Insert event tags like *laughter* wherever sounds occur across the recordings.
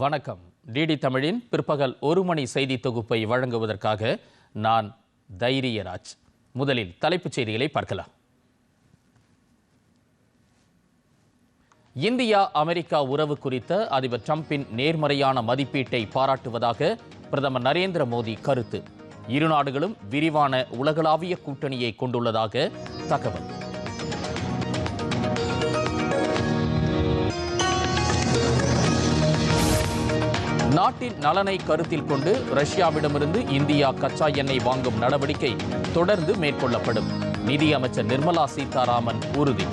வணக்கம். டிடி தமிழின் பிற்பகல் ஒரு மணி செய்தி தொகுப்பை வழங்குவதற்காக நான் தைரியராஜ். முதலில் தலைப்புச் செய்திகளை பார்க்கலாம். இந்தியா அமெரிக்கா உறவு குறித்த அதிபர் டிரம்பின் நேர்மறையான மதிப்பீட்டை பாராட்டுவதாக பிரதமர் நரேந்திர மோடி கருத்து. இரு நாடுகளும் விரிவான உலகளாவிய கூட்டணியை கொண்டுள்ளதாக தகவல். நாட்டின் நலனை கருத்தில் கொண்டு ரஷ்யாவிடமிருந்து இந்தியா கச்சா எண்ணெய் வாங்கும் நடவடிக்கை தொடர்ந்து மேற்கொள்ளப்படும். நிதியமைச்சர் நிர்மலா சீதாராமன் உறுதி.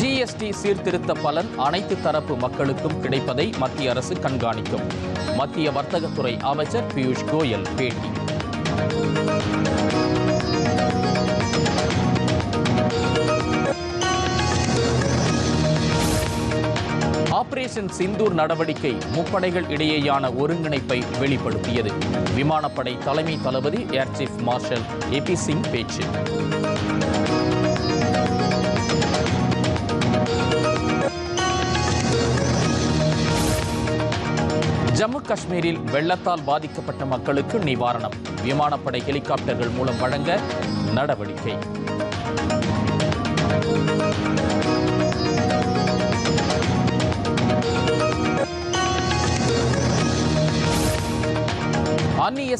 ஜிஎஸ்டி சீர்திருத்த பலன் அனைத்து தரப்பு மக்களுக்கும் கிடைப்பதை மத்திய அரசு கண்காணிக்கும். மத்திய வர்த்தகத்துறை அமைச்சர் பியூஷ் கோயல் பேட்டி. ஆபரேஷன் சிந்தூர் நடவடிக்கை முப்படைகள் இடையேயான ஒருங்கிணைப்பை வெளிப்படுத்தியது. விமானப்படை தலைமை தளபதி air chief marshal A P Singh பேச்சு. ஜம்மு காஷ்மீரில் வெள்ளத்தால் பாதிக்கப்பட்ட மக்களுக்கு நிவாரணம். விமானப்படை ஹெலிகாப்டர்கள் மூலம் வழங்க நடவடிக்கை.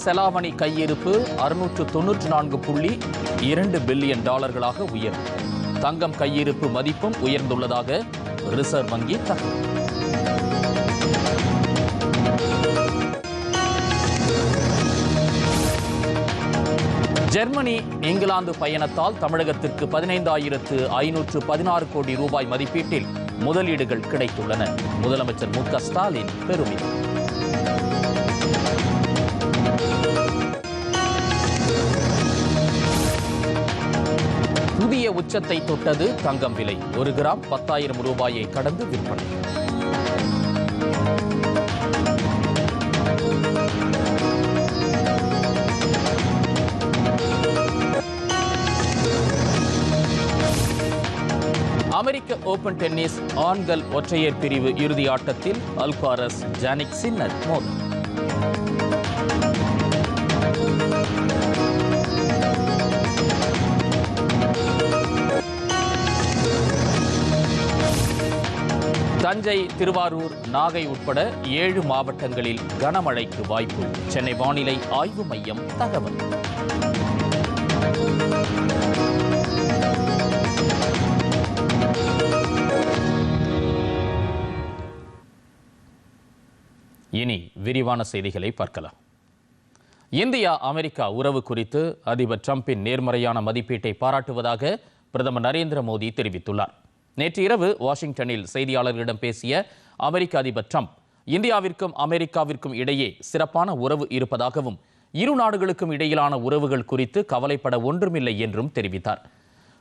செலாவணி கையிருப்பு அறுநூற்று தொன்னூற்று நான்கு புள்ளி இரண்டு பில்லியன் டாலர்களாக உயர்வு தங்கம் கையிருப்பு மதிப்பும் உயர்ந்துள்ளதாக ரிசர்வ் வங்கி தகவல். ஜெர்மனி இங்கிலாந்து பயணத்தால் தமிழகத்திற்கு பதினைந்தாயிரத்து ஐநூற்று பதினாறு கோடி ரூபாய் மதிப்பீட்டில் முதலீடுகள் கிடைத்துள்ளன. முதலமைச்சர் மு க ஸ்டாலின் பெருமிதம். புதிய உச்சத்தை தொட்டது தங்கம் விலை. ஒரு கிராம் பத்தாயிரம் ரூபாயை கடந்து விற்பனை. அமெரிக்க ஓபன் டென்னிஸ் ஆண்கள் ஒற்றையர் பிரிவு இறுதி ஆட்டத்தில் அல்காரஸ் ஜானிக் சின்னர் மோதல் தஞ்சை திருவாரூர் நாகை உட்பட ஏழு மாவட்டங்களில் கனமழைக்கு வாய்ப்பு. சென்னை வானிலை ஆய்வு மையம் தகவல். இனி விரிவான செய்திகளை பார்க்கலாம். இந்தியா அமெரிக்கா உறவு குறித்து அதிபர் டிரம்பின் நேர்மறையான மதிப்பீட்டை பாராட்டுவதாக பிரதமர் நரேந்திர மோடி தெரிவித்துள்ளார். நேற்று இரவு வாஷிங்டனில் செய்தியாளர்களிடம் பேசிய அமெரிக்க அதிபர் ட்ரம்ப் இந்தியாவிற்கும் அமெரிக்காவிற்கும் இடையே சிறப்பான உறவு இருப்பதாகவும் இரு நாடுகளுக்கும் இடையிலான உறவுகள் குறித்து கவலைப்பட ஒன்றுமில்லை என்றும் தெரிவித்தார்.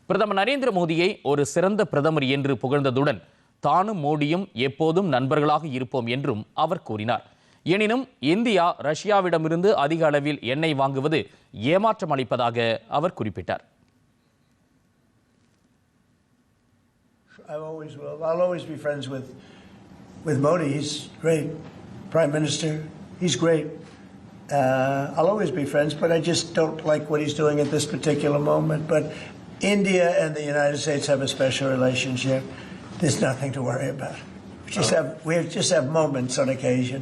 பிரதமர் நரேந்திர மோடியை ஒரு சிறந்த பிரதமர் என்று புகழ்ந்ததுடன் தானும் மோடியும் எப்போதும் நண்பர்களாக இருப்போம் என்றும் அவர் கூறினார். எனினும் இந்தியா ரஷ்யாவிடமிருந்து அதிக அளவில் எண்ணெய் வாங்குவது ஏமாற்றம் அளிப்பதாக அவர் குறிப்பிட்டார். I always will. I'll always be friends with with Modi. He's great, Prime Minister. He's great. Uh, I'll always be friends, but I just don't like what he's doing at this particular moment. But India and the United States have a special relationship. There's nothing to worry about. We just have we just have moments on occasion.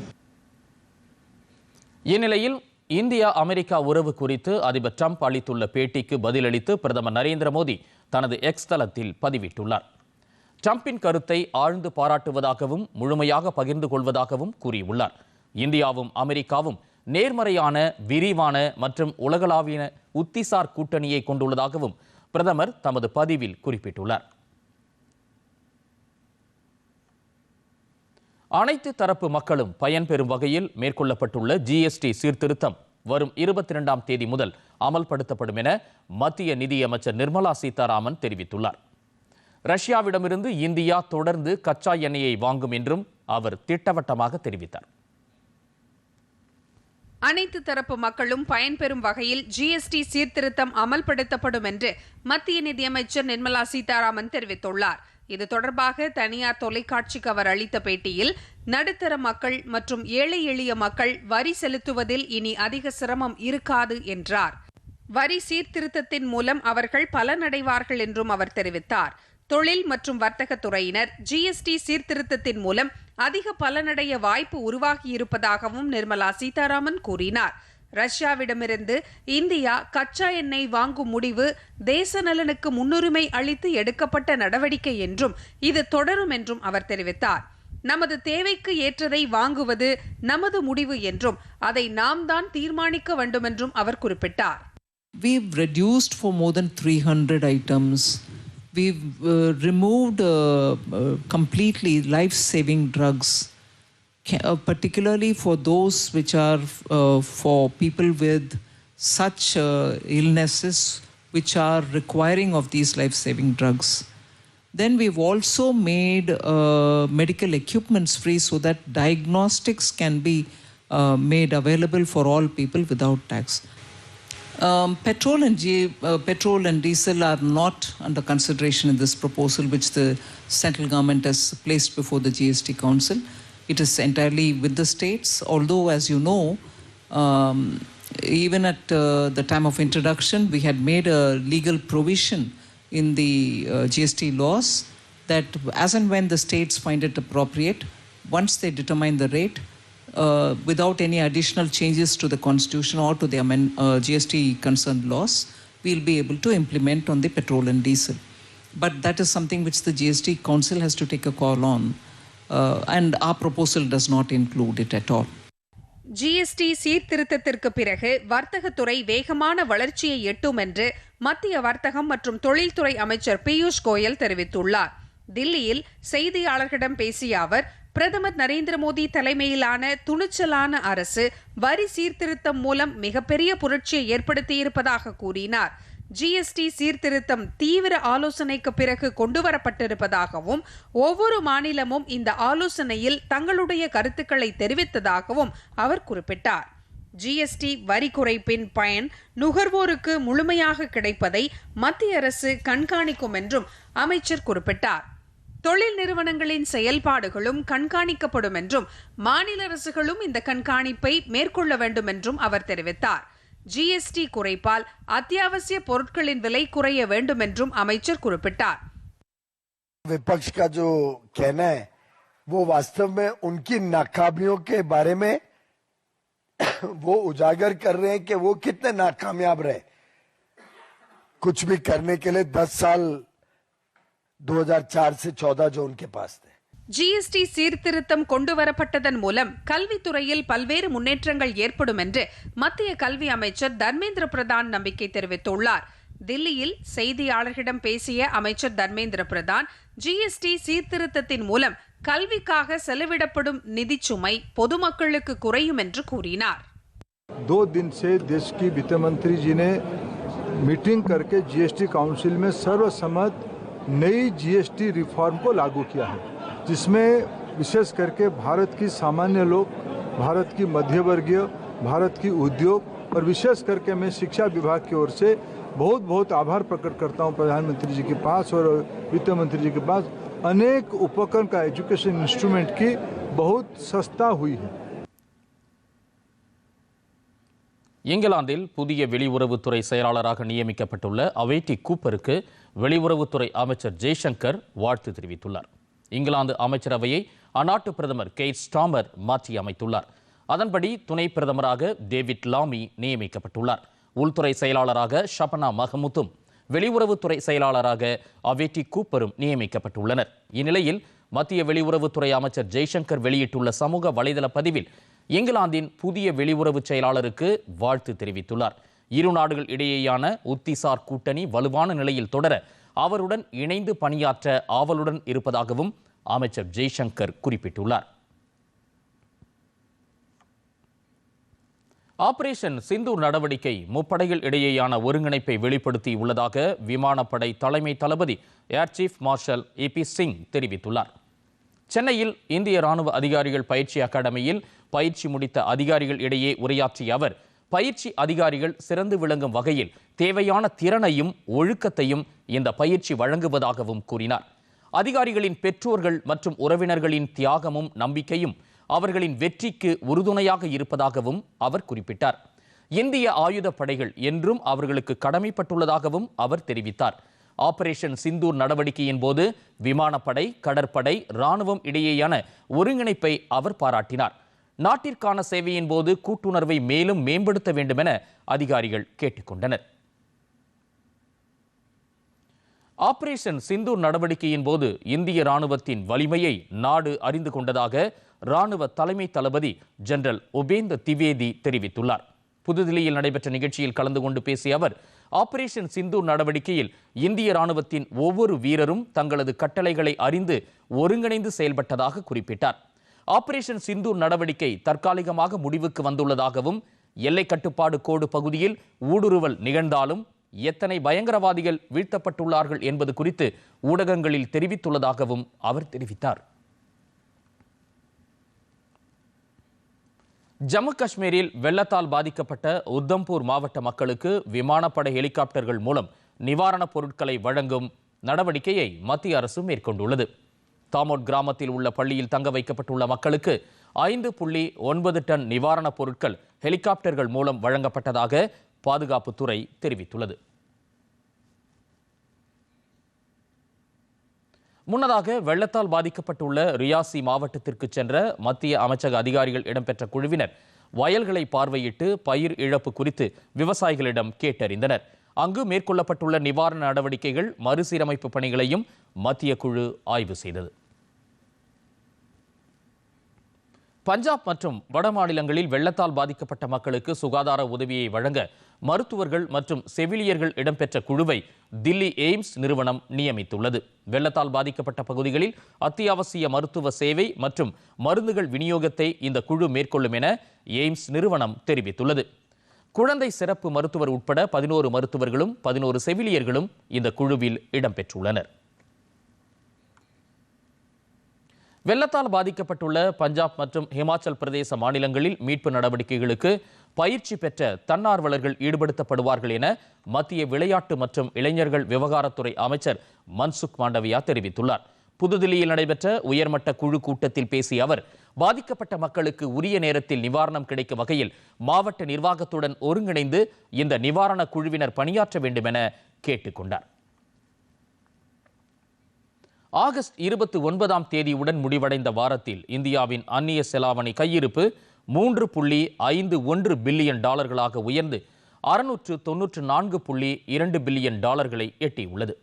இந்நிலையில் India America உறவு குறித்து அதிபர் Trump அளித்துள்ள பேட்டிக்கு பதிலளித்து பிரதமர் நரேந்திர மோடி தனது X தளத்தில் பதிவிட்டுள்ளார் ட்ரம்பின் கருத்தை ஆழ்ந்து பாராட்டுவதாகவும் முழுமையாக பகிர்ந்து கொள்வதாகவும் கூறியுள்ளார். இந்தியாவும் அமெரிக்காவும் நேர்மறையான விரிவான மற்றும் உலகளாவிய உத்திசார் கூட்டணியை கொண்டுள்ளதாகவும் பிரதமர் தமது பதிவில் குறிப்பிட்டுள்ளார். அனைத்து தரப்பு மக்களும் பயன்பெறும் வகையில் மேற்கொள்ளப்பட்டுள்ள ஜிஎஸ்டி சீர்திருத்தம் வரும் இருபத்தி இரண்டாம் தேதி முதல் அமல்படுத்தப்படும் என மத்திய நிதியமைச்சர் நிர்மலா சீதாராமன் தெரிவித்துள்ளார். ரஷ்யாவிடமிருந்து இந்தியா தொடர்ந்து கச்சா எண்ணெயை வாங்கும் என்றும் அவர் திட்டவட்டமாக தெரிவித்தார். அனைத்து தரப்பு மக்களும் பயன்பெறும் வகையில் ஜிஎஸ்டி சீர்திருத்தம் அமல்படுத்தப்படும் என்று மத்திய நிதியமைச்சர் நிர்மலா சீதாராமன் தெரிவித்துள்ளார். இது தொடர்பாக தனியார் தொலைக்காட்சிக்கு அவர் அளித்த பேட்டியில் நடுத்தர மக்கள் மற்றும் ஏழை எளிய மக்கள் வரி செலுத்துவதில் இனி அதிக சிரமம் இருக்காது என்றார். வரி சீர்திருத்தத்தின் மூலம் அவர்கள் பலனடைவார்கள் என்றும் அவர் தெரிவித்தார். தொழில் மற்றும் வர்த்தகத்துறையினர் ஜிஎஸ்டி சீர்திருத்தத்தின் மூலம் அதிக பலனடைய வாய்ப்பு உருவாகியிருப்பதாகவும் நிர்மலா சீதாராமன் கூறினார். ரஷ்யாவிடமிருந்து இந்தியா கச்சா எண்ணெய் வாங்கும் முடிவு தேச நலனுக்கு முன்னுரிமை அளித்து எடுக்கப்பட்ட நடவடிக்கை என்றும் இது தொடரும் என்றும் அவர் தெரிவித்தார். நமது தேவைக்கு ஏற்றதை வாங்குவது நமது முடிவு என்றும் அதை நாம் தான் தீர்மானிக்க வேண்டுமென்றும் அவர் குறிப்பிட்டார். We've reduced for more than 300 items. We've uh, removed uh, uh, completely life saving drugs, uh, particularly for those which are uh, for people with such illnesses which are requiring of these life saving drugs. Then we've also made uh, medical equipments free so that diagnostics can be uh, made available for all people without tax. Um, petrol and uh, petrol and diesel are not under consideration in this proposal, which the central government has placed before the GST Council. It is entirely with the states. Although, as you know, um, even at uh, the time of introduction, we had made a legal provision in the uh, GST laws that, as and when the states find it appropriate, once they determine the rate, uh, without any additional changes to the constitution or to the amend, uh, GST concerned laws, we'll be able to implement on the petrol and diesel. But that is something which the GST Council has to take a call on, uh, and our proposal does not include it at all. GST சீர்திருத்தத்திற்கு பிறகு வர்த்தகத்துறை வேகமான வளர்ச்சியை எட்டும் என்று மத்திய வர்த்தகம் மற்றும் தொழில்துறை அமைச்சர் பியூஷ் கோயல் தெரிவித்துள்ளார் தில்லியில் செய்தியாளர்களிடம் பேசிய அவர் பிரதமர் நரேந்திர மோடி தலைமையிலான துணிச்சலான அரசு வரி சீர்திருத்தம் மூலம் மிகப்பெரிய புரட்சியை ஏற்படுத்தியிருப்பதாக கூறினார். ஜிஎஸ்டி சீர்திருத்தம் தீவிர ஆலோசனைக்கு பிறகு கொண்டுவரப்பட்டிருப்பதாகவும் ஒவ்வொரு மாநிலமும் இந்த ஆலோசனையில் தங்களுடைய கருத்துக்களை தெரிவித்ததாகவும் அவர் குறிப்பிட்டார். ஜிஎஸ்டி வரி குறைப்பின் பயன் நுகர்வோருக்கு முழுமையாக கிடைப்பதை மத்திய அரசு கண்காணிக்கும் என்றும் அமைச்சர் குறிப்பிட்டார். தொழில் நிறுவனங்களின் செயல்பாடுகளும் கண்காணிக்கப்படும் என்றும் மாநில அரசுகளும் இந்த கண்காணிப்பை மேற்கொள்ள வேண்டும் என்றும் அவர் தெரிவித்தார் ஜிஎஸ்டி குறைப்பால் அத்தியாவசிய பொருட்களின் விலை குறைய வேண்டும் என்றும் அமைச்சர் குறிப்பிட்டார் विपक्ष का जो कहना है वो वास्तव में उनकी नाकामियों के बारे में *coughs* वो उजागर कर रहे हैं कि वो कितने नाकामयाब रहे कुछ भी करने के लिए 10 साल 2004 से 14 जो उनके पास थे ஜிஎஸ்டி சீர்திருத்தம் கொண்டுவரப்பட்டதன் மூலம் கல்வித்துறையில் பல்வேறு முன்னேற்றங்கள் ஏற்படும் என்று மத்திய கல்வி அமைச்சர் தர்மேந்திர பிரதான் நம்பிக்கை தெரிவித்துள்ளார் தில்லியில் செய்தியாளர்களிடம் பேசிய அமைச்சர் தர்மேந்திர பிரதான் ஜிஎஸ்டி சீர்திருத்தத்தின் மூலம் கல்விக்காக செலவிடப்படும் நிதிச் சுமை பொதுமக்களுக்கு குறையும் என்று கூறினார் दो दिन से देश की वित्त मंत्री जी ने मीटिंग करके जीएसटी काउंसिल में सर्वसम्मत नई जीएसटी रिफॉर्म को लागू किया है, जिसमें विशेष करके भारत की सामान्य लोग, भारत की मध्यवर्गीय, भारत की उद्योग और विशेष करके मैं शिक्षा विभाग की ओर से बहुत बहुत आभार प्रकट करता हूँ प्रधानमंत्री जी के पास और वित्त मंत्री जी के पास। अनेक उपकरण का एजुकेशन इंस्ट्रूमेंट की बहुत सस्ता हुई है। இங்கிலாந்தில் புதிய வெளியுறவுத்துறை செயலாளராக நியமிக்கப்பட்டுள்ள அவேட்டி கூப்பருக்கு வெளியுறவுத்துறை அமைச்சர் ஜெய்சங்கர் வாழ்த்து தெரிவித்துள்ளார். இங்கிலாந்து அமைச்சரவையை அந்நாட்டு பிரதமர் கெய்ட் ஸ்டாமர் மாற்றி அமைத்துள்ளார் அதன்படி துணை பிரதமராக டேவிட் லாமி நியமிக்கப்பட்டுள்ளார். உள்துறை செயலாளராக ஷபனா மஹமுத்தும் வெளியுறவுத்துறை செயலாளராக அவேட்டி கூப்பரும் நியமிக்கப்பட்டுள்ளனர். இந்நிலையில் மத்திய வெளியுறவுத்துறை அமைச்சர் ஜெய்சங்கர் வெளியிட்டுள்ள சமூக வலைதள பதிவில் இங்கிலாந்தின் புதிய வெளியுறவு செயலாளருக்கு வாழ்த்து தெரிவித்துள்ளார். இரு நாடுகள் இடையேயான உத்திசார் கூட்டணி வலுவான நிலையில் தொடர அவருடன் இணைந்து பணியாற்ற ஆவலுடன் இருப்பதாகவும் அமைச்சர் ஜெய்சங்கர் குறிப்பிட்டுள்ளார். ஆபரேஷன் சிந்தூர் நடவடிக்கை முப்படைகள் இடையேயான ஒருங்கிணைப்பை வெளிப்படுத்தி உள்ளதாக விமானப்படை தலைமை தளபதி air chief marshal A P Singh தெரிவித்துள்ளார். சென்னையில் இந்திய ராணுவ அதிகாரிகள் பயிற்சி அகாடமியில் பயிற்சி முடித்த அதிகாரிகள் இடையே உரையாற்றிய அவர் பயிற்சி அதிகாரிகள் சிறந்து விளங்கும் வகையில் தேவையான திறனையும் ஒழுக்கத்தையும் இந்த பயிற்சி வழங்குவதாகவும் கூறினார். அதிகாரிகளின் பெற்றோர்கள் மற்றும் உறவினர்களின் தியாகமும் நம்பிக்கையும் அவர்களின் வெற்றிக்கு உறுதுணையாக இருப்பதாகவும் அவர் குறிப்பிட்டார். இந்திய ஆயுத படைகள் என்றும் அவர்களுக்கு கடமைப்பட்டுள்ளதாகவும் அவர் தெரிவித்தார். ஆபரேஷன் சிந்தூர் நடவடிக்கையின் போது விமானப்படை கடற்படை ராணுவம் இடையேயான ஒருங்கிணைப்பை அவர் பாராட்டினார். நாட்டிற்கான சேவையின் போது கூட்டுணர்வை மேலும் மேம்படுத்த வேண்டுமென அதிகாரிகள் கேட்டுக்கொண்டனர். ஆபரேஷன் சிந்தூர் நடவடிக்கையின் போது இந்திய ராணுவத்தின் வலிமையை நாடு அறிந்து கொண்டதாக ராணுவ தலைமை தளபதி ஜெனரல் உபேந்த திவேதி தெரிவித்துள்ளார். புதுதில்லியில் நடைபெற்ற நிகழ்ச்சியில் கலந்து கொண்டு பேசிய அவர் ஆபரேஷன் சிந்தூர் நடவடிக்கையில் இந்திய ராணுவத்தின் ஒவ்வொரு வீரரும் தங்களது கட்டளைகளை அறிந்து ஒருங்கிணைந்து செயல்பட்டதாக குறிப்பிட்டார். ஆபரேஷன் சிந்தூர் நடவடிக்கை தற்காலிகமாக முடிவுக்கு வந்துள்ளதாகவும் எல்லை கட்டுப்பாடு கோடு பகுதியில் ஊடுருவல் நிகழ்ந்தாலும் எத்தனை பயங்கரவாதிகள் வீழ்த்தப்பட்டுள்ளார்கள் என்பது குறித்து ஊடகங்களில் தெரிவித்துள்ளதாகவும் அவர் தெரிவித்தார். ஜம்மு காஷ்மீரில் வெள்ளத்தால் பாதிக்கப்பட்ட உத்தம்பூர் மாவட்ட மக்களுக்கு விமானப்படை ஹெலிகாப்டர்கள் மூலம் நிவாரணப் பொருட்களை வழங்கும் நடவடிக்கையை மத்திய அரசு மேற்கொண்டுள்ளது. தாமோட் கிராமத்தில் உள்ள பள்ளியில் தங்க வைக்கப்பட்டுள்ள மக்களுக்கு ஐந்து புள்ளி ஒன்பது டன் நிவாரணப் பொருட்கள் ஹெலிகாப்டர்கள் மூலம் வழங்கப்பட்டதாக பாதுகாப்புத்துறை தெரிவித்துள்ளது. முன்னதாக வெள்ளத்தால் பாதிக்கப்பட்டுள்ள ரியாசி மாவட்டத்திற்கு சென்ற மத்திய அமைச்சக அதிகாரிகள் இடம்பெற்ற குழுவினர் வயல்களை பார்வையிட்டு பயிர் இழப்பு குறித்து விவசாயிகளிடம் கேட்டறிந்தனர். அங்கு மேற்கொள்ளப்பட்டுள்ள நிவாரண நடவடிக்கைகள் மறுசீரமைப்பு பணிகளையும் மத்திய குழு ஆய்வு செய்தது. பஞ்சாப் மற்றும் வட மாநிலங்களில் வெள்ளத்தால் பாதிக்கப்பட்ட மக்களுக்கு சுகாதார உதவியை வழங்க மருத்துவர்கள் மற்றும் செவிலியர்கள் இடம்பெற்ற குழுவை தில்லி எய்ம்ஸ் நிறுவனம் நியமித்துள்ளது. வெள்ளத்தால் பாதிக்கப்பட்ட பகுதிகளில் அத்தியாவசிய மருத்துவ சேவை மற்றும் மருந்துகள் விநியோகத்தை இந்த குழு மேற்கொள்ளும் என எய்ம்ஸ் நிறுவனம் தெரிவித்துள்ளது. குழந்தை சிறப்பு மருத்துவர் உட்பட பதினோரு மருத்துவர்களும் பதினோரு செவிலியர்களும் இந்த குழுவில் இடம்பெற்றுள்ளனர். வெள்ளத்தால் பாதிக்கப்பட்டுள்ள பஞ்சாப் மற்றும் ஹிமாச்சல் பிரதேச மாநிலங்களில் மீட்பு நடவடிக்கைகளுக்கு பயிற்சி பெற்ற தன்னார்வலர்கள் ஈடுபடுத்தப்படுவார்கள் என மத்திய விளையாட்டு மற்றும் இளைஞர்கள் விவகாரத்துறை அமைச்சர் மன்சுக் மாண்டவியா தெரிவித்துள்ளார். புதுதில்லியில் நடைபெற்ற உயர்மட்ட குழு கூட்டத்தில் பேசிய அவர் பாதிக்கப்பட்ட மக்களுக்கு உரிய நேரத்தில் நிவாரணம் கிடைக்கும் வகையில் மாவட்ட நிர்வாகத்துடன் ஒருங்கிணைந்து இந்த நிவாரண குழுவினர் பணியாற்ற வேண்டும் என கேட்டுக்கொண்டார் ஆகஸ்ட் இருபத்தி ஒன்பதாம் தேதியுடன் முடிவடைந்த வாரத்தில் இந்தியாவின் அந்நிய செலாவணி கையிருப்பு மூன்று புள்ளி ஐந்து ஒன்று பில்லியன் டாலர்களாக உயர்ந்து அறுநூற்று தொன்னூற்று நான்கு புள்ளி இரண்டு பில்லியன் டாலர்களை எட்டியுள்ளது.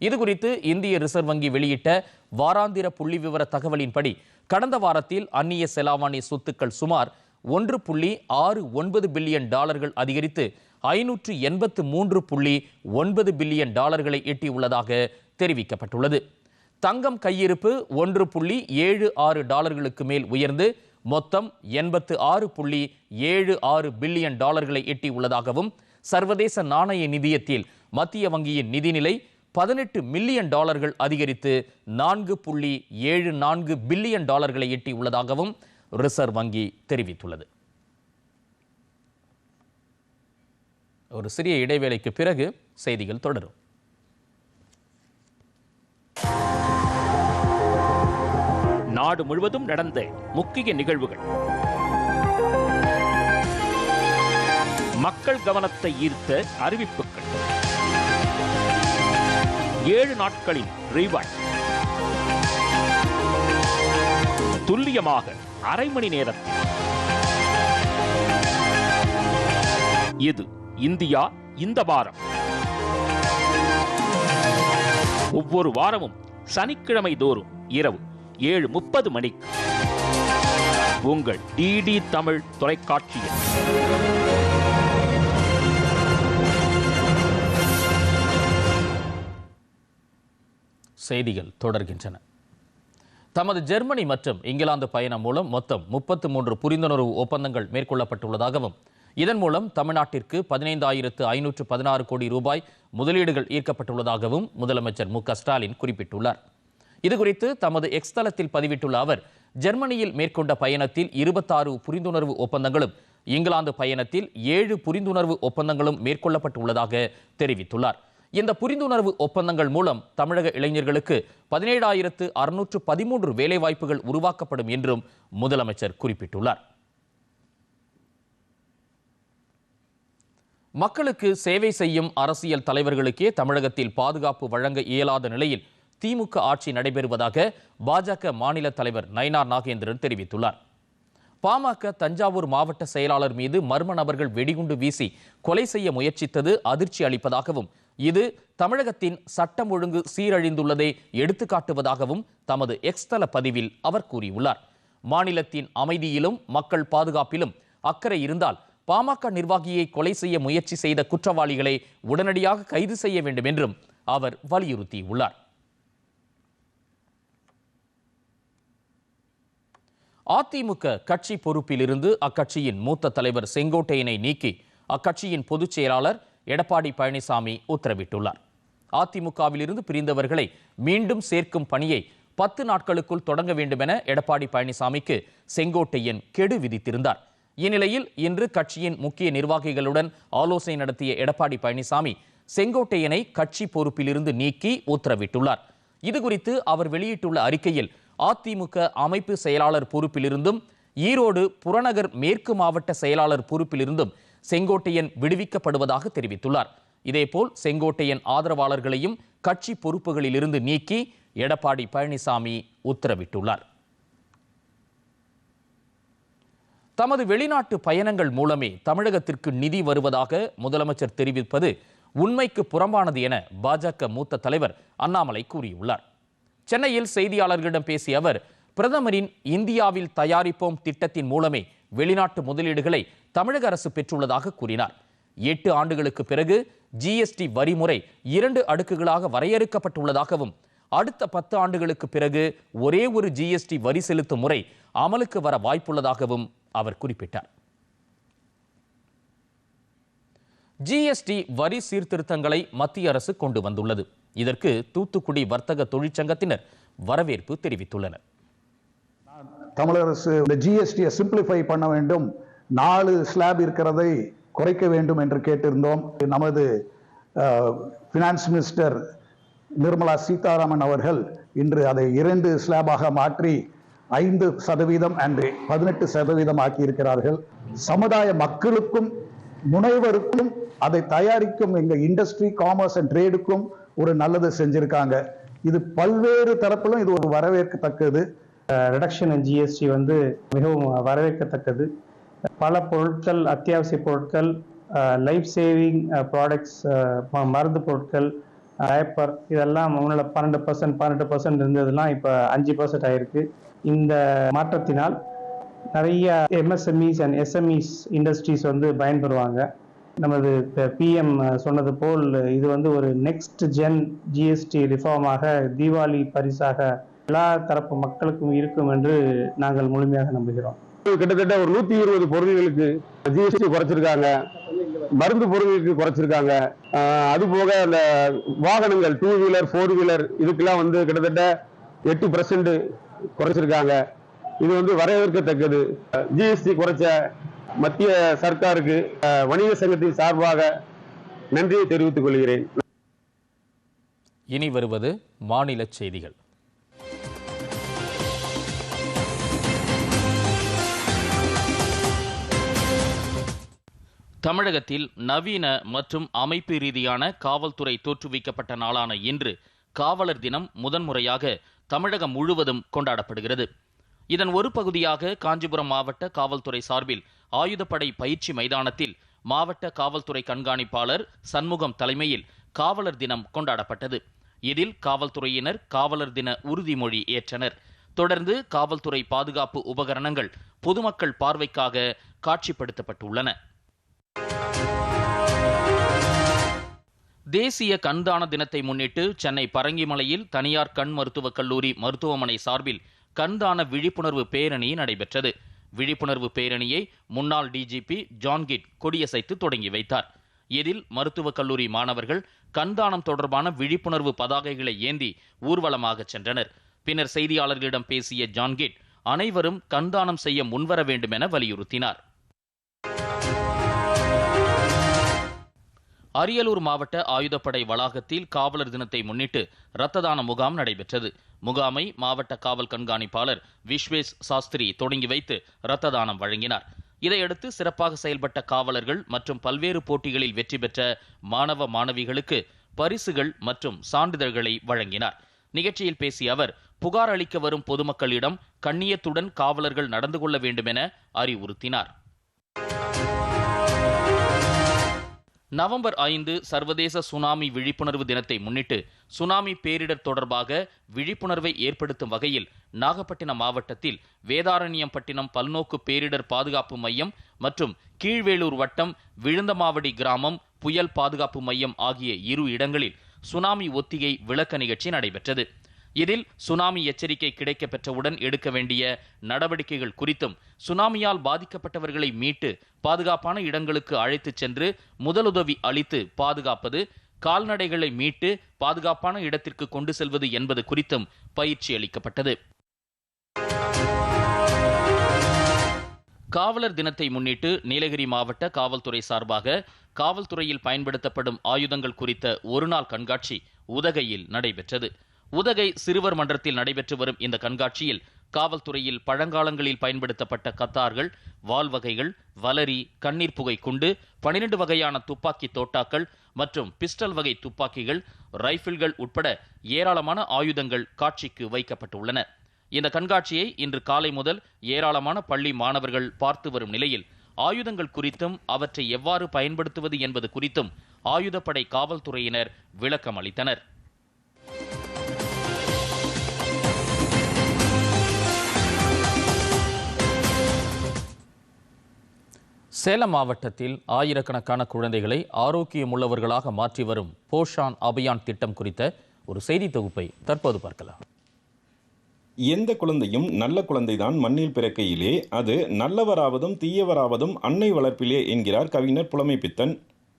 இதுகுறித்து இந்திய ரிசர்வ் வங்கி வெளியிட்ட வாராந்திர புள்ளி விவர தகவலின்படி கடந்த வாரத்தில் அந்நிய செலாவணி சொத்துக்கள் சுமார் ஒன்று புள்ளி ஆறு ஒன்பது பில்லியன் டாலர்கள் அதிகரித்து ஐநூற்று எண்பத்து மூன்று புள்ளி ஒன்பது பில்லியன் டாலர்களை எட்டியுள்ளதாக தெரிவிக்கப்பட்டுள்ளது. தங்கம் கையிருப்பு ஒன்று புள்ளி ஏழு ஆறு டாலர்களுக்கு மேல் உயர்ந்து மொத்தம் எண்பத்து ஆறு புள்ளி ஏழு ஆறு பில்லியன் டாலர்களை எட்டியுள்ளதாகவும் சர்வதேச நாணய நிதியத்தில் மத்திய வங்கியின் நிதிநிலை பதினெட்டு மில்லியன் டாலர்கள் அதிகரித்து நான்கு புள்ளி ஏழு நான்கு பில்லியன் டாலர்களை எட்டியுள்ளதாகவும் ரிசர்வ் வங்கி தெரிவித்துள்ளது. ஒரு சிறிய இடைவேளைக்கு பிறகு செய்திகள் தொடரும். நாடு முழுவதும் நடந்த முக்கிய நிகழ்வுகள். மக்கள் கவனத்தை ஈர்த்த அறிவிப்புகள். ஏழு நாட்களின் ரிவாய் துல்லியமாக அரை மணி நேரத்தில் இது இந்தியா இந்த வாரம். ஒவ்வொரு வாரமும் சனிக்கிழமை தோறும் இரவு. ஏழு முப்பது மணிக்கு உங்கள் டிடி தமிழ் தொலைக்காட்சியில். செய்திகள் தொடர்கின்றன. தமது ஜெர்மனி மற்றும் இங்கிலாந்து பயணம் மூலம் மொத்தம் முப்பத்து மூன்று புரிந்துணர்வு ஒப்பந்தங்கள் மேற்கொள்ளப்பட்டுள்ளதாகவும் இதன் மூலம் தமிழ்நாட்டிற்கு பதினைந்தாயிரத்து ஐநூற்று பதினாறு கோடி ரூபாய் முதலீடுகள் ஈர்க்கப்பட்டுள்ளதாகவும் முதலமைச்சர் மு க ஸ்டாலின் குறிப்பிட்டுள்ளார். இதுகுறித்து தமது எக்ஸ் தளத்தில் பதிவிட்டுள்ள அவர் ஜெர்மனியில் மேற்கொண்ட பயணத்தில் இருபத்தாறு புரிந்துணர்வு ஒப்பந்தங்களும் இங்கிலாந்து பயணத்தில் ஏழு புரிந்துணர்வு ஒப்பந்தங்களும் மேற்கொள்ளப்பட்டுள்ளதாக தெரிவித்துள்ளார். இந்த புரிந்துணர்வு ஒப்பந்தங்கள் மூலம் தமிழக இளைஞர்களுக்கு பதினேழாயிரத்து அறுநூற்று பதிமூன்று வேலைவாய்ப்புகள் உருவாக்கப்படும் என்றும் முதலமைச்சர் குறிப்பிட்டுள்ளார். மக்களுக்கு சேவை செய்யும் அரசியல் தலைவர்களுக்கே தமிழகத்தில் பாதுகாப்பு வழங்க இயலாத நிலையில் திமுக ஆட்சி நடைபெறுவதாக பாஜக மாநில தலைவர் நயினார் நாகேந்திரன் தெரிவித்துள்ளார். பாமக தஞ்சாவூர் மாவட்ட செயலாளர் மீது மர்ம நபர்கள் வெடிகுண்டு வீசி கொலை செய்ய முயற்சித்தது அதிர்ச்சி அளிப்பதாகவும் இது தமிழகத்தின் சட்டம் ஒழுங்கு சீரழிந்துள்ளதை எடுத்துக்காட்டுவதாகவும் தமது எக்ஸ்தல பதிவில் அவர் கூறியுள்ளார். மாநிலத்தின் அமைதியிலும் மக்கள் பாதுகாப்பிலும் அக்கறை இருந்தால் பாமக நிர்வாகியை கொலை செய்ய முயற்சி செய்த குற்றவாளிகளை உடனடியாக கைது செய்ய வேண்டும் என்றும் அவர் வலியுறுத்தியுள்ளார். அதிமுக கட்சி பொறுப்பிலிருந்து அக்கட்சியின் மூத்த தலைவர் செங்கோட்டையனை நீக்கி அக்கட்சியின் பொதுச் செயலாளர் எடப்பாடி பழனிசாமி உத்தரவிட்டுள்ளார். அதிமுகவிலிருந்து பிரிந்தவர்களை மீண்டும் சேர்க்கும் பணியை பத்து நாட்களுக்குள் தொடங்க வேண்டுமென எடப்பாடி பழனிசாமிக்கு செங்கோட்டையன் கெடு விதித்திருந்தார். இந்நிலையில் இன்று கட்சியின் முக்கிய நிர்வாகிகளுடன் ஆலோசனை நடத்திய எடப்பாடி பழனிசாமி செங்கோட்டையனை கட்சி பொறுப்பிலிருந்து நீக்கி உத்தரவிட்டுள்ளார். இதுகுறித்து அவர் வெளியிட்டுள்ள அறிக்கையில் அதிமுக அமைப்பு செயலாளர் பொறுப்பிலிருந்தும் ஈரோடு புறநகர் மேற்கு மாவட்ட செயலாளர் பொறுப்பிலிருந்தும் செங்கோட்டையன் விடுவிக்கப்படுவதாக தெரிவித்துள்ளார். இதேபோல் செங்கோட்டையன் ஆதரவாளர்களையும் கட்சி பொறுப்புகளிலிருந்து நீக்கி எடப்பாடி பழனிசாமி உத்தரவிட்டுள்ளார். தமது வெளிநாட்டு பயணங்கள் மூலமே தமிழகத்திற்கு நிதி வருவதாக முதலமைச்சர் தெரிவிப்பது உண்மைக்கு புறம்பானது என பாஜக மூத்த தலைவர் அண்ணாமலை கூறியுள்ளார். சென்னையில் செய்தியாளர்களிடம் பேசிய அவர் பிரதமரின் இந்தியாவில் தயாரிப்போம் திட்டத்தின் மூலமே வெளிநாட்டு முதலீடுகளை தமிழக அரசு பெற்றுள்ளதாக கூறினார். எட்டு ஆண்டுகளுக்கு பிறகு ஜிஎஸ்டி வரிமுறை இரண்டு அடுக்குகளாக வரையறுக்கப்பட்டுள்ளதாகவும் அடுத்த பத்து ஆண்டுகளுக்கு பிறகு ஒரே ஒரு ஜிஎஸ்டி வரி செலுத்தும் முறை அமலுக்கு வர வாய்ப்புள்ளதாகவும் அவர் குறிப்பிட்டார். ஜிஎஸ்டி வரி சீர்திருத்தங்களை மத்திய அரசு கொண்டு வந்துள்ளது. இதற்கு தூத்துக்குடி வர்த்தக தொழிற்சங்கத்தினர் வரவேற்பு தெரிவித்துள்ளனர். தமிழக அரசு இந்த ஜிஎஸ்டியை சிம்பிளிஃபை பண்ண வேண்டும். நாலு ஸ்லாப் இருக்கிறதை குறைக்க வேண்டும் என்று கேட்டிருந்தோம். நமது ஃபினான்ஸ் மினிஸ்டர் நிர்மலா சீதாராமன் அவர்கள் இன்று அதை இரண்டு ஸ்லாபாக மாற்றி ஐந்து சதவீதம் அன்று பதினெட்டு சதவீதம் ஆக்கியிருக்கிறார்கள். சமுதாய மக்களுக்கும் முனைவருக்கும் அதை தயாரிக்கும் எங்க இண்டஸ்ட்ரி காமர்ஸ் அண்ட் ட்ரேடுக்கும் ஒரு நல்லது செஞ்சிருக்காங்க. இது பல்வேறு தரப்பிலும் இது ஒரு வரவேற்கத்தக்கது. ரிடக்ஷன் இன் ஜிஎஸ்டி வந்து மிகவும் வரவேற்கத்தக்கது. பல பொருட்கள் அத்தியாவசிய பொருட்கள் லைஃப் சேவிங் ப்ராடக்ட்ஸ் மருந்து பொருட்கள் டயப்பர் இதெல்லாம் முன்னில் பன்னெண்டு பர்சன்ட் பன்னெண்டு பர்சன்ட் இருந்ததுலாம் இப்போ அஞ்சு பர்சன்ட் ஆயிருக்கு. இந்த மாற்றத்தினால் நிறைய எம்எஸ்எம்இஸ் அண்ட் எஸ்எம்இஸ் இண்டஸ்ட்ரீஸ் வந்து பயன்பெறுவாங்க. நமது பிஎம் சொன்னது போல் இது வந்து ஒரு நெக்ஸ்ட் ஜென் ஜிஎஸ்டி ரிஃபார்மாக தீபாவளி பரிசாக எல்லா தரப்பு மக்களுக்கும் இருக்கும் என்று நாங்கள் முழுமையாக நம்புகிறோம். கிட்டத்தட்ட ஒரு நூத்தி இருபது பொருள்களுக்கு ஜிஎஸ்டி குறைச்சிருக்காங்க. மருந்து பொருள்களுக்கு குறைச்சிருக்காங்க. அது போக அந்த வாகனங்கள் டூ வீலர் ஃபோர் வீலர் இதுக்கெல்லாம் வந்து கிட்டத்தட்ட எட்டு பர்சன்ட் குறைச்சிருக்காங்க. இது வந்து வரவேற்கத்தக்கது ஜிஎஸ்டி குறைச்ச மத்திய சர்க்காருக்கு வணிக சங்கத்தின் சார்பாக நன்றியை தெரிவித்துக் கொள்கிறேன். இனி வருவது மாநில செய்திகள். தமிழகத்தில் நவீன மற்றும் அமைப்பு ரீதியான காவல்துறை தோற்றுவிக்கப்பட்ட நாளான இன்று காவலர் தினம் முதன்முறையாக தமிழகம் முழுவதும் கொண்டாடப்படுகிறது. இதன் ஒரு பகுதியாக காஞ்சிபுரம் மாவட்ட காவல்துறை சார்பில் ஆயுதப்படை பயிற்சி மைதானத்தில் மாவட்ட காவல்துறை கண்காணிப்பாளர் சண்முகம் தலைமையில் காவலர் தினம் கொண்டாடப்பட்டது. இதில் காவல்துறையினர் காவலர் தின உறுதிமொழி ஏற்றனர். தொடர்ந்து காவல்துறை பாதுகாப்பு உபகரணங்கள் பொதுமக்கள் பார்வைக்காக காட்சிப்படுத்தப்பட்டுள்ளன. தேசிய கண்தான தினத்தை முன்னிட்டு சென்னை பரங்கிமலையில் தனியார் கண் மருத்துவக் கல்லூரி மருத்துவமனை சார்பில் கண்தான விழிப்புணர்வு பேரணி நடைபெற்றது. விழிப்புணர்வு பேரணியை முன்னாள் டிஜிபி ஜான்கிட் கொடியசைத்து தொடங்கி வைத்தார். இதில் மருத்துவக் கல்லூரி மாணவர்கள் கண்தானம் தொடர்பான விழிப்புணர்வு பதாகைகளை ஏந்தி ஊர்வலமாக சென்றனர். பின்னர் செய்தியாளர்களிடம் பேசிய ஜான்கேட் அனைவரும் கண்தானம் செய்ய முன்வர வேண்டும் என வலியுறுத்தினார். அரியலூர் மாவட்ட ஆயுதப்படை வளாகத்தில் காவலர் தினத்தை முன்னிட்டு இரத்த தான முகாம் நடைபெற்றது. முகாமை மாவட்ட காவல் கண்காணிப்பாளர் விஸ்வேஷ் சாஸ்திரி தொடங்கி வைத்து இரத்த தானம் வழங்கினார். இதையடுத்து சிறப்பாக செயல்பட்ட காவலர்கள் மற்றும் பல்வேறு போட்டிகளில் வெற்றி பெற்ற மாணவ மாணவிகளுக்கு பரிசுகள் மற்றும் சான்றிதழ்களை வழங்கினார். நிகழ்ச்சியில் பேசிய அவர் புகார் அளிக்க வரும் பொதுமக்களிடம் கண்ணியத்துடன் காவலர்கள் நடந்து கொள்ள வேண்டும் என அறிவுறுத்தினார். நவம்பர் ஐந்து சர்வதேச சுனாமி விழிப்புணர்வு தினத்தை முன்னிட்டு சுனாமி பேரிடர் தொடர்பாக விழிப்புணர்வை ஏற்படுத்தும் வகையில் நாகப்பட்டினம் மாவட்டத்தில் வேதாரண்யம்பட்டினம் பல்நோக்கு பேரிடர் பாதுகாப்பு மையம் மற்றும் கீழ்வேலூர் வட்டம் விழுந்தமாவடி கிராமம் புயல் பாதுகாப்பு மையம் ஆகிய இரு இடங்களில் சுனாமி ஒத்திகை விளக்க நிகழ்ச்சி நடைபெற்றது. இதில் சுனாமி எச்சரிக்கை கிடைக்கப்பெற்றவுடன் எடுக்க வேண்டிய நடவடிக்கைகள் குறித்தும் சுனாமியால் பாதிக்கப்பட்டவர்களை மீட்டு பாதுகாப்பான இடங்களுக்கு அழைத்துச் சென்று முதலுதவி அளித்து பாதுகாப்பது கால்நடைகளை மீட்டு பாதுகாப்பான இடத்திற்கு கொண்டு செல்வது என்பது குறித்தும் பயிற்சி அளிக்கப்பட்டது. காவலர் தினத்தை முன்னிட்டு நீலகிரி மாவட்ட காவல்துறை சார்பாக காவல்துறையில் பயன்படுத்தப்படும் ஆயுதங்கள் குறித்த ஒருநாள் கண்காட்சி உதகையில் நடைபெற்றது. உதகை சிறுவர் மன்றத்தில் நடைபெற்று வரும் இந்த கண்காட்சியில் காவல்துறையில் பழங்காலங்களில் பயன்படுத்தப்பட்ட கத்தார்கள் வால் வகைகள் வலரி கண்ணீர் புகை குண்டு பனிரெண்டு வகையான துப்பாக்கி தோட்டாக்கள் மற்றும் பிஸ்டல் வகை துப்பாக்கிகள் ரைபிள்கள் உட்பட ஏராளமான ஆயுதங்கள் காட்சிக்கு வைக்கப்பட்டுள்ளன. இந்த கண்காட்சியை இன்று காலை முதல் ஏராளமான பள்ளி மாணவர்கள் பார்த்து வரும் நிலையில் ஆயுதங்கள் குறித்தும் அவற்றை எவ்வாறு பயன்படுத்துவது என்பது குறித்தும் ஆயுதப்படை காவல்துறையினர் விளக்கம் அளித்தனர் சேலம் மாவட்டத்தில் ஆயிரக்கணக்கான குழந்தைகளை ஆரோக்கியமுள்ளவர்களாக மாற்றி வரும் போஷான் அபியான் திட்டம் குறித்த ஒரு செய்தி தொகுப்பை தற்போது பார்க்கலாம். எந்த குழந்தையும் நல்ல குழந்தைதான் மண்ணில் பிறக்கையிலே அது நல்லவராவதும் தீயவராவதும் அன்னை வளர்ப்பிலே என்கிறார் கவிஞர் புலமைப்பித்தன்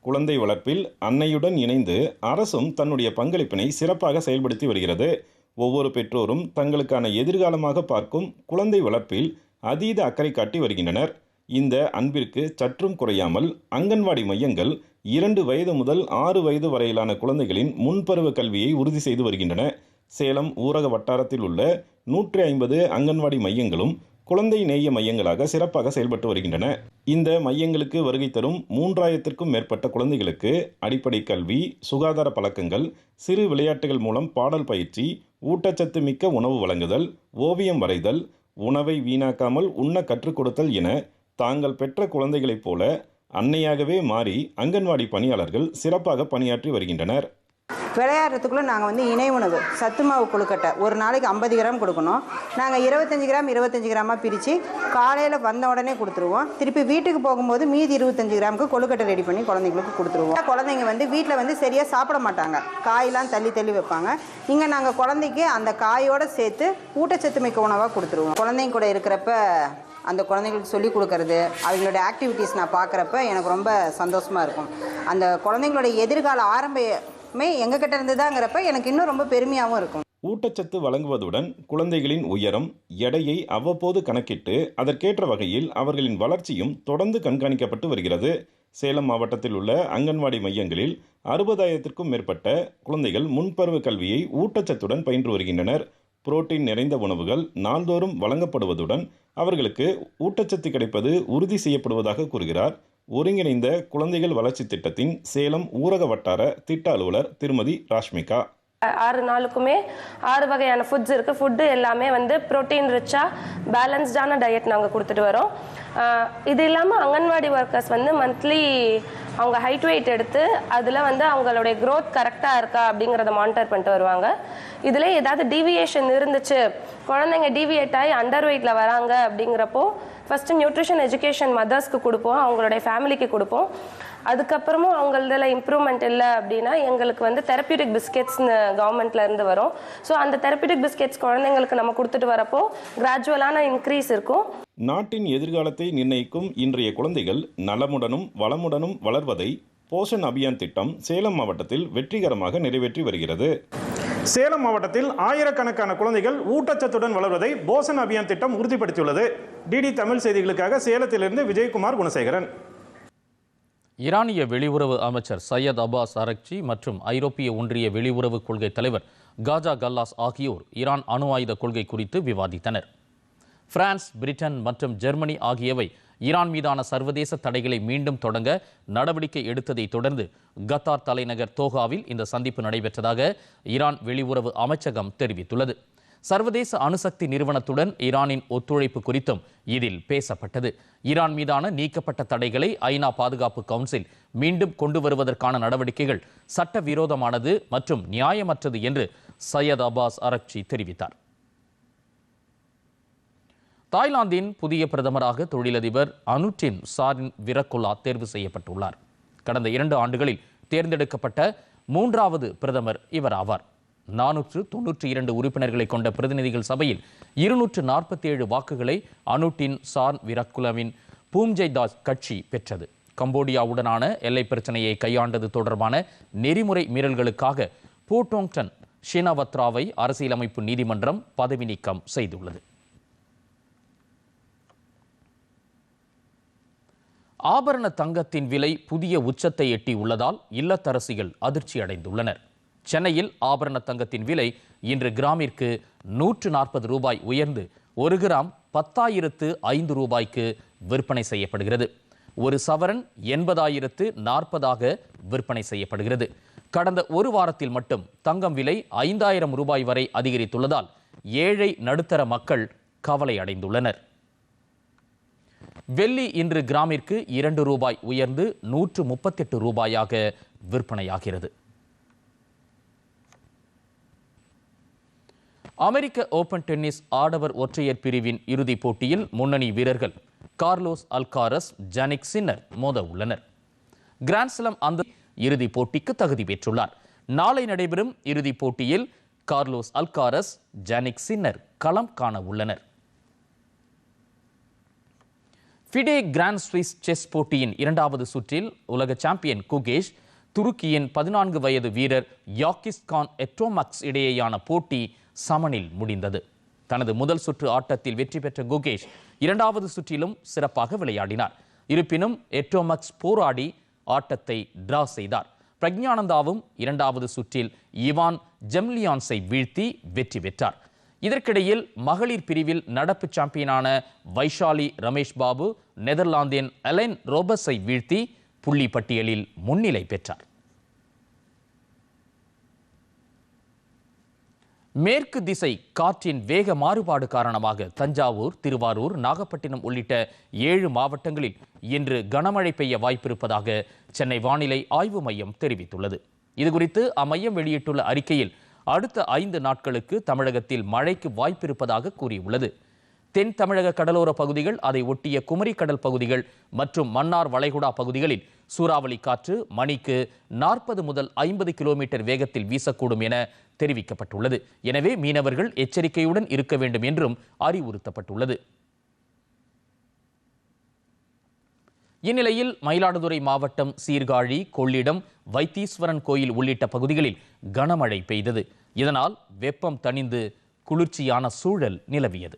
குழந்தை வளர்ப்பில் அன்னையுடன் இணைந்து அரசும் தன்னுடைய பங்களிப்பினை சிறப்பாக செயல்படுத்தி வருகிறது. ஒவ்வொரு பெற்றோரும் தங்களுக்கான எதிர்காலமாக பார்க்கும் குழந்தை வளர்ப்பில் அதீத அக்கறை காட்டி வருகின்றனர். இந்த அன்பிற்கு சற்றும் குறையாமல் அங்கன்வாடி மையங்கள் இரண்டு வயது முதல் ஆறு வயது வரையிலான குழந்தைகளின் முன்பருவ கல்வியை உறுதி செய்து வருகின்றன. சேலம் ஊரக வட்டாரத்தில் உள்ள நூற்றி ஐம்பது அங்கன்வாடி மையங்களும் குழந்தை நேய மையங்களாக சிறப்பாக செயல்பட்டு வருகின்றன. இந்த மையங்களுக்கு வருகை தரும் மூன்றாயிரத்திற்கும் மேற்பட்ட குழந்தைகளுக்கு அடிப்படை கல்வி சுகாதார பழக்கங்கள் சிறு விளையாட்டுகள் மூலம் பாடல் பயிற்சி ஊட்டச்சத்து மிக்க உணவு வழங்குதல் ஓவியம் வரைதல் உணவை வீணாக்காமல் உண்ண கற்றுக் கொடுத்தல் என தாங்கள் பெற்ற குழந்தைகளைப் போல அன்னையாகவே மாறி அங்கன்வாடி பணியாளர்கள் சிறப்பாக பணியாற்றி வருகின்றனர். விளையாடுறதுக்குள்ளே நாங்கள் வந்து இணை உணவு சத்து மாவு கொழுக்கட்டை. ஒரு நாளைக்கு ஐம்பது கிராம் கொடுக்கணும். நாங்கள் இருபத்தஞ்சி கிராம் இருபத்தஞ்சி கிராமாக பிரித்து காலையில் வந்த உடனே கொடுத்துருவோம். திருப்பி வீட்டுக்கு போகும்போது மீதி இருபத்தஞ்சி கிராமுக்கு கொழுக்கட்டை ரெடி பண்ணி குழந்தைங்களுக்கு கொடுத்துருவோம். குழந்தைங்க வந்து வீட்டில் வந்து சரியாக சாப்பிட மாட்டாங்க. காயெல்லாம் தள்ளி தள்ளி வைப்பாங்க. இங்கே நாங்கள் குழந்தைக்கு அந்த காயோடு சேர்த்து ஊட்டச்சத்து மிக்க உணவாக கொடுத்துருவோம். குழந்தைங்க கூட இருக்கிறப்ப அந்த குழந்தைங்களுக்கு சொல்லிக் கொடுக்கறது அவங்களோட ஆக்டிவிட்டீஸ் நான் பார்க்குறப்ப எனக்கு ரொம்ப சந்தோஷமாக இருக்கும். அந்த குழந்தைங்களோட எதிர்கால ஆரம்பமே எங்ககிட்ட இருந்துதாங்கிறப்ப எனக்கு இன்னும் ரொம்ப பெருமையாகவும் இருக்கும். ஊட்டச்சத்து வழங்குவதுடன் குழந்தைகளின் உயரம் எடையை அவ்வப்போது கணக்கிட்டு அதற்கேற்ற வகையில் அவர்களின் வளர்ச்சியும் தொடர்ந்து கண்காணிக்கப்பட்டு வருகிறது. சேலம் மாவட்டத்தில் உள்ள அங்கன்வாடி மையங்களில் அறுபதாயிரத்திற்கும் மேற்பட்ட குழந்தைகள் முன்பருவ கல்வியை ஊட்டச்சத்துடன் பயின்று வருகின்றனர். புரோட்டீன் நிறைந்த உணவுகள் நாள்தோறும் வழங்கப்படுவதுடன் அவர்களுக்கு ஊட்டச்சத்து கிடைப்பது உறுதி செய்யப்படுவதாக கூறுகிறார். ஒருங்கிணைந்த குழந்தைகள் வளர்ச்சி திட்டத்தின் சேலம் ஊரக வட்டார திட்ட அலுவலர் திருமதி ராஷ்மிகா. ஆறு நாளுக்குமே ஆறு வகையான ஃபுட்ஸ் இருக்குது ஃபுட்டு எல்லாமே வந்து ப்ரோட்டீன் ரிச்சாக பேலன்ஸ்டான டயட் நாங்கள் கொடுத்துட்டு வரோம். இது இல்லாமல் அங்கன்வாடி ஒர்க்கர்ஸ் வந்து மந்த்லி அவங்க ஹைட் வெயிட் எடுத்து அதில் வந்து அவங்களுடைய க்ரோத் கரெக்டாக இருக்கா அப்படிங்கிறத மானிட்டர் பண்ணிட்டு வருவாங்க. இதில் ஏதாவது டீவியேஷன் இருந்துச்சு குழந்தைங்க டீவியேட் ஆகி அண்டர் வெயிட்டில் வராங்க அப்படிங்கிறப்போ ஃபஸ்ட்டு நியூட்ரிஷன் எஜுகேஷன் மதர்ஸ்க்கு கொடுப்போம் அவங்களுடைய ஃபேமிலிக்கு கொடுப்போம். அதுக்கப்புறமும் அவங்களதில் இம்ப்ரூவ்மெண்ட் இல்லை அப்படின்னா எங்களுக்கு வந்து தெரப்பியூட்டிக் பிஸ்கெட்ஸ்னு கவர்மெண்ட்ல இருந்து வரும். ஸோ அந்த தெரப்பியூட்டிக் பிஸ்கெட்ஸ் குழந்தைங்களுக்கு நம்ம கொடுத்துட்டு வரப்போ கிராஜுவலான இன்க்ரீஸ் இருக்கும். நாட்டின் எதிர்காலத்தை நிர்ணயிக்கும் இன்றைய குழந்தைகள் நலமுடனும் வளமுடனும் வளர்வதை போஷன் அபியான் திட்டம் சேலம் மாவட்டத்தில் வெற்றிகரமாக நிறைவேற்றி வருகிறது. சேலம் மாவட்டத்தில் ஆயிரக்கணக்கான குழந்தைகள் ஊட்டச்சத்துடன் வளர்வதை போசன் அபியான் திட்டம் உறுதிப்படுத்தியுள்ளது. டிடி தமிழ் செய்திகளுக்காக சேலத்திலிருந்து விஜயகுமார் குணசேகரன். ஈரானிய வெளியுறவு அமைச்சர் சையத் அப்பாஸ் அரக்சி மற்றும் ஐரோப்பிய ஒன்றிய வெளியுறவு கொள்கை தலைவர் காஜா கல்லாஸ் ஆகியோர் ஈரான் அணு ஆயுத கொள்கை குறித்து விவாதித்தனர். பிரான்ஸ் பிரிட்டன் மற்றும் ஜெர்மனி ஆகியவை ஈரான் மீதான சர்வதேச தடைகளை மீண்டும் தொடங்க நடவடிக்கை எடுத்ததை தொடர்ந்து கத்தார் தலைநகர் தோஹாவில் இந்த சந்திப்பு நடைபெற்றதாக ஈரான் வெளியுறவு அமைச்சகம் தெரிவித்துள்ளது. சர்வதேச அணுசக்தி நிறுவனத்துடன் ஈரானின் ஒத்துழைப்பு குறித்தும் இதில் பேசப்பட்டது. ஈரான் மீதான நீக்கப்பட்ட தடைகளை ஐநா பாதுகாப்பு கவுன்சில் மீண்டும் கொண்டு வருவதற்கான நடவடிக்கைகள் சட்டவிரோதமானது மற்றும் நியாயமற்றது என்று சையத் அப்பாஸ் அரக்சி தெரிவித்தார். தாய்லாந்தின் புதிய பிரதமராக தொழிலதிபர் அனுட்டின் சாரின் விரக்குலா தேர்வு செய்யப்பட்டுள்ளார். கடந்த இரண்டு ஆண்டுகளில் தேர்ந்தெடுக்கப்பட்ட மூன்றாவது பிரதமர் இவர் ஆவார். நானூற்று தொன்னூற்றி இரண்டு உறுப்பினர்களை கொண்ட பிரதிநிதிகள் சபையில் இருநூற்று நாற்பத்தி ஏழு வாக்குகளை அனுட்டின் சான் விரக்குலவின் பூம்ஜெய் தாஸ் கட்சி பெற்றது. கம்போடியாவுடனான எல்லை பிரச்சனையை கையாண்டது தொடர்பான நெறிமுறை மீறல்களுக்காக போட்டோங்டன் ஷினவத்ராவை அரசியலமைப்பு நீதிமன்றம் பதவி நீக்கம் செய்துள்ளது. ஆபரண தங்கத்தின் விலை புதிய உச்சத்தை எட்டி உள்ளதால் இல்லத்தரசிகள் அதிர்ச்சி அடைந்துள்ளனர் சென்னையில் ஆபரண தங்கத்தின் விலை இன்று கிராமிற்கு நூற்று நாற்பது ரூபாய் உயர்ந்து ஒரு கிராம் பத்தாயிரத்து ஐந்து ரூபாய்க்கு விற்பனை செய்யப்படுகிறது. ஒரு சவரன் எண்பதாயிரத்து நாற்பதாக விற்பனை செய்யப்படுகிறது. கடந்த ஒரு வாரத்தில் மட்டும் தங்கம் விலை ஐந்தாயிரம் ரூபாய் வரை அதிகரித்துள்ளதால் ஏழை நடுத்தர மக்கள் கவலை அடைந்துள்ளனர். வெள்ளி இன்று கிராமிற்கு இரண்டு ரூபாய் உயர்ந்து நூற்று முப்பத்தெட்டு ரூபாயாக விற்பனையாகிறது. அமெரிக்க ஓபன் டென்னிஸ் ஆடவர் ஒற்றையர் பிரிவின் இறுதிப் போட்டியில் முன்னணி வீரர்கள் கார்லோஸ் அல்காரஸ் ஜானிக் சின்னர் மோத உள்ளனர். கிராண்ட்ஸ்லம் அந்த இறுதிப் போட்டிக்கு தகுதி பெற்றுள்ளார். நாளை நடைபெறும் இறுதிப் போட்டியில் கார்லோஸ் அல்காரஸ் ஜானிக் சின்னர் களம் காண உள்ளனர். ஃபிடே கிராண்ட் ஸ்விஸ் செஸ் போட்டியின் இரண்டாவது சுற்றில் உலக சாம்பியன் குகேஷ் துருக்கியின் பதினான்கு வயது வீரர் யாக்கிஸ்கான் எட்ரோமக்ஸ் இடையேயான போட்டி சமனில் முடிந்தது. தனது முதல் சுற்று ஆட்டத்தில் வெற்றி பெற்ற குகேஷ் இரண்டாவது சுற்றிலும் சிறப்பாக விளையாடினார். இருப்பினும் எட்டோமக்ஸ் போராடி ஆட்டத்தை டிரா செய்தார். பிரக்ஞானந்தாவும் இரண்டாவது சுற்றில் இவான் ஜெம்லியான்ஸை வீழ்த்தி வெற்றி பெற்றார். இதற்கிடையில் மகளிர் பிரிவில் நடப்பு சாம்பியனான வைஷாலி ரமேஷ் பாபு நெதர்லாந்தின் அலென் ரோபஸை வீழ்த்தி புள்ளி பட்டியலில் முன்னிலை பெற்றார். மேற்கு திசை காற்றின் வேக மாறுபாடு காரணமாக தஞ்சாவூர் திருவாரூர் நாகப்பட்டினம் உள்ளிட்ட ஏழு மாவட்டங்களில் இன்று கனமழை பெய்ய வாய்ப்பிருப்பதாக சென்னை வானிலை ஆய்வு மையம் தெரிவித்துள்ளது. இதுகுறித்து அம்மையம் வெளியிட்டுள்ள அறிக்கையில் அடுத்த ஐந்து நாட்களுக்கு தமிழகத்தில் மழைக்கு வாய்ப்பிருப்பதாக கூறியுள்ளது. தென் தமிழக கடலோர பகுதிகள் அதை ஒட்டிய குமரி கடல் பகுதிகள் மற்றும் மன்னார் வளைகுடா பகுதிகளில் சூறாவளி காற்று மணிக்கு நாற்பது முதல் ஐம்பது கிலோமீட்டர் வேகத்தில் வீசக்கூடும் என தெரிவிக்கப்பட்டுள்ளது. எனவே மீனவர்கள் எச்சரிக்கையுடன் இருக்க வேண்டும் என்றும் அறிவுறுத்தப்பட்டுள்ளது. இந்நிலையில் மயிலாடுதுறை மாவட்டம் சீர்காழி கொள்ளிடம் வைத்தீஸ்வரன் கோயில் உள்ளிட்ட பகுதிகளில் கனமழை பெய்தது. இதனால் வெப்பம் தணிந்து குளிர்ச்சியான சூழல் நிலவியது.